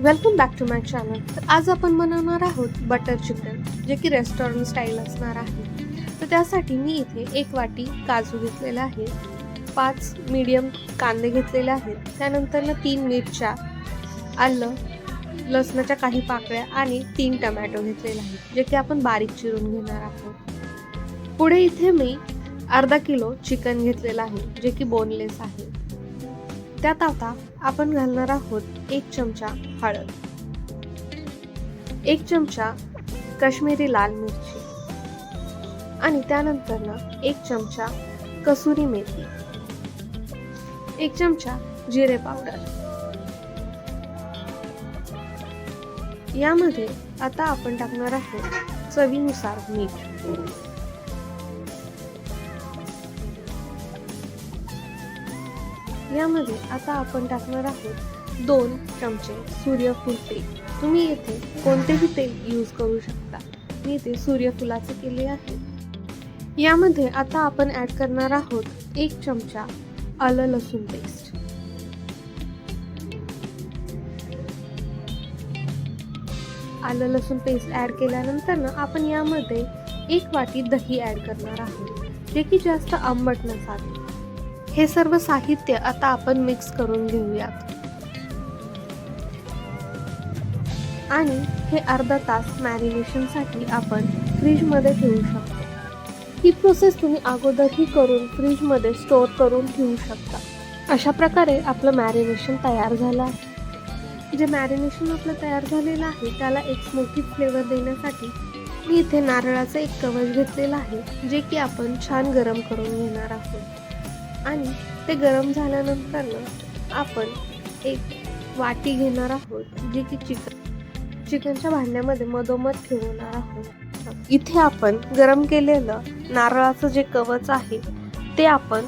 Welcome back to my channel तर आज आपण बनवणार आहोत बटर चिकन जे की रेस्टॉरंट स्टाईल असणार आहे. तर त्यासाठी मी इथे एक वाटी काजू घेतलेला आहे पाच मीडियम कांदे घेतलेले आहेत त्यानंतर तीन मिरच्या आलं लसणाच्या काही पाकळ्या आणि तीन टमॅटो घेतलेले आहेत जे की आपण बारीक चिरून घेणार आहोत. पुढे इथे मी अर्धा किलो चिकन घेतलेलं आहे जे की बोनलेस आहे. त्यात आता आपण घालणार आहोत एक चमचा हळद. एक चमचा काश्मीरी लाल मिरची. आणि त्यानंतर ना एक चमचा कसुरी मेथी. एक चमचा जिरे पावडर. यामध्ये आता आपण टाकणार आहोत चवीनुसार मीठ. यामध्ये आता आपण टाकणार आहोत दोन चमचे सूर्यफूल तेल तुम्ही येथे कोणतेही तेल यूज करू शकता. मी इथे सूर्यफुलाचे केले आहे. यामध्ये आता आपण ऍड करणार आहोत एक चमचा आलं लसूण पेस्ट आलं लसूण पेस्ट ऍड केल्यानंतर ना आपण यामध्ये एक वाटी दही ऍड करणार आहोत. जे की जास्त आंबट नसावे. हे सर्व साहित्य आता आपण मिक्स करून घेऊयात. आणि हे अर्धा तास मॅरिनेशनसाठी आपण फ्रीजमध्ये ठेवू शकतो. ही प्रोसेस तुम्ही अगोदरही करून फ्रीजमध्ये स्टोअर करून ठेवू शकता. अशा प्रकारे आपलं मॅरिनेशन तयार झालं आहे. जे मॅरिनेशन आपलं तयार झालेलं आहे त्याला एक स्मोकी फ्लेवर देण्यासाठी मी इथे नारळाचं एक कवच घेतलेलं आहे जे की आपण छान गरम करून घेणार आहोत. आणि ते गरम झाल्यानंतरनं आपण एक वाटी घेणार आहोत जी की चिकन. चिकनच्या भांड्यामध्ये मधोमध ठेवणार आहोत. इथे आपण गरम केलेलं नारळाचं जे कवच आहे ते आपण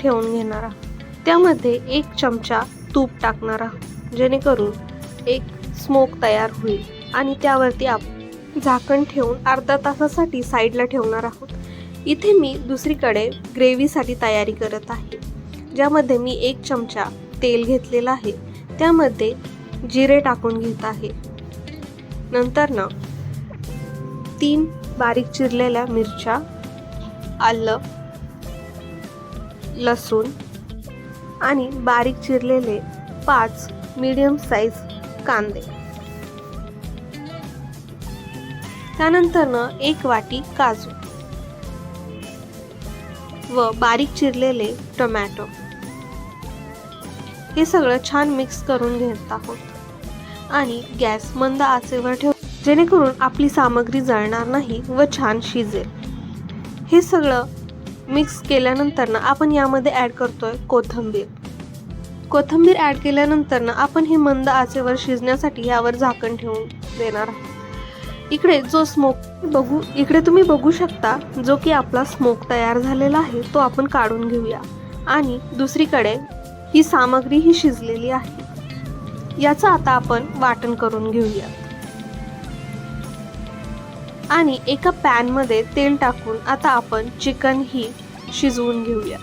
ठेवून घेणार आहोत. त्यामध्ये एक चमचा तूप टाकणार आहोत जेणेकरून एक स्मोक तयार होईल. आणि त्यावरती आपण झाकण ठेवून अर्धा तासासाठी साईडला ठेवणार आहोत. इथे मी दुसरीकडे ग्रेव्हीसाठी तयारी करत आहे ज्यामध्ये मी एक चमचा तेल घेतलेला आहे त्यामध्ये जिरे टाकून घेत आहे. नंतर ना तीन बारीक चिरलेल्या मिरच्या आलं लसूण आणि बारीक चिरलेले पाच मीडियम साईज कांदे. त्यानंतर ना एक वाटी काजू. व बारीक चिरलेले टोमॅटो. हे सगळं छान मिक्स करून घेत आहोत. आणि गॅस मंद आचेवर ठेव जेणेकरून आपली सामग्री जळणार नाही व छान शिजेल. हे सगळं मिक्स केल्यानंतर ना आपण यामध्ये ॲड करतोय कोथिंबीर. कोथिंबीर ॲड केल्यानंतर ना आपण हे मंद आचेवर शिजण्यासाठी यावर झाकण ठेवून देणार आहोत. इकडे जो स्मोक बघू इकडे तुम्ही बघू शकता जो की आपला स्मोक तयार झालेला आहे तो आपण काढून घेऊया. आणि दुसरीकडे ही सामग्री ही शिजलेली आहे. याचं आता आपण वाटण करून घेऊया. आणि एका पॅनमध्ये तेल टाकून आता आपण चिकन ही शिजवून घेऊया.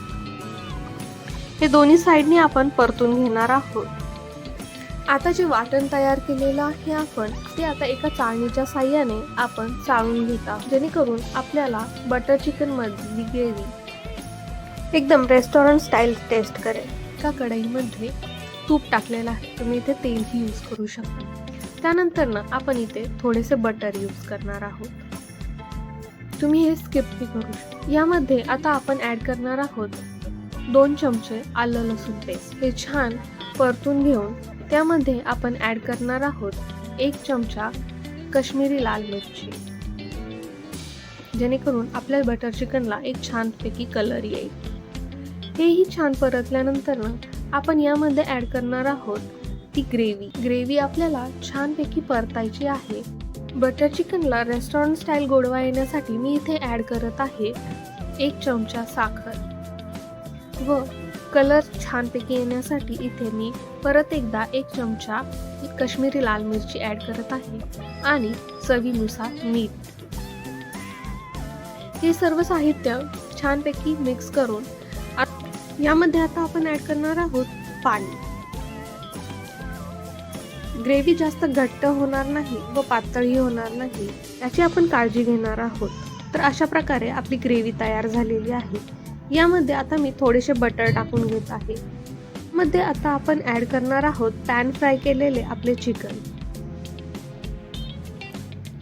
हे दोन्ही साईडनी आपण परतून घेणार आहोत. आता जे वाटण तयार केलेलं आहे आपण ते आता एका चाळणीच्या साह्याने आपण चाळून घेत जेणेकरून आपल्याला बटर चिकन मधली ग्रेव्ही एकदम रेस्टॉरंट स्टाईल टेस्ट करेल. एका कढईमध्ये तूप टाकलेलं आहे. तुम्ही इथे तेलही यूज करू शकता. त्यानंतर ना आपण इथे थोडेसे बटर यूज करणार आहोत. तुम्ही हे स्किपही करू शकता. यामध्ये आता आपण ॲड करणार आहोत दोन चमचे आलं लसूण पेस्ट हे छान परतून घेऊन त्यामध्ये आपण ॲड करणार आहोत एक चमचा कश्मीरी लाल मिरची. जेणेकरून आपल्या बटर चिकनला एक छानपैकी कलर येईल. हेही छान परतल्यानंतर आपण यामध्ये ॲड करणार आहोत ती ग्रेव्ही ग्रेव्ही आपल्याला छानपैकी परतायची आहे. बटर चिकनला रेस्टॉरंट स्टाईल गोडवा येण्यासाठी मी इथे ॲड करत आहे एक चमचा साखर. व कलर छानपैकी येण्यासाठी इथे मी परत एकदा एक चमचा कश्मीरी लाल मिरची ॲड करत आहे आणि चवीनुसार मीठ. हे सर्व साहित्य छानपैकी मिक्स करून यामध्ये आता आपण ॲड करणार आहोत पाणी. ग्रेव्ही जास्त घट्ट होणार नाही व पातळही होणार नाही याची आपण काळजी घेणार आहोत. तर अशा प्रकारे आपली ग्रेव्ही तयार झालेली आहे. यामध्ये आता मी थोडेसे बटर टाकून घेत आहे. मध्ये आता आपण ॲड करणार आहोत पॅन फ्राय केलेले आपले चिकन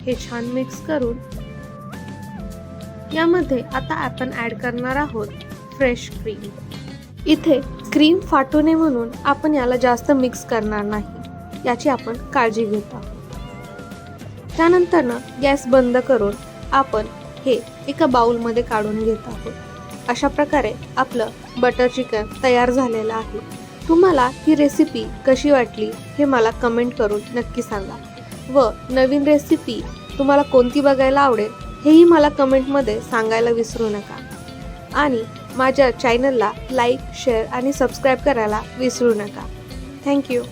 हे छान मिक्स करून. यामध्ये आता आपण ॲड करणार आहोत फ्रेश क्रीम इथे क्रीम फाटू नये म्हणून आपण याला जास्त मिक्स करणार नाही. याची आपण काळजी घेत आहोत. त्यानंतर ना गॅस बंद करून आपण हे एका बाउलमध्ये काढून घेत आहोत. अशा प्रकारे आपलं बटर चिकन तयार झालेलं आहे. तुम्हाला ही रेसिपी कशी वाटली हे मला कमेंट करून नक्की सांगा. व नवीन रेसिपी तुम्हाला कोणती बघायला आवडेल हेही मला कमेंटमध्ये सांगायला विसरू नका. आणि माझ्या चॅनलला लाईक शेअर आणि सबस्क्राईब करायला विसरू नका. थँक्यू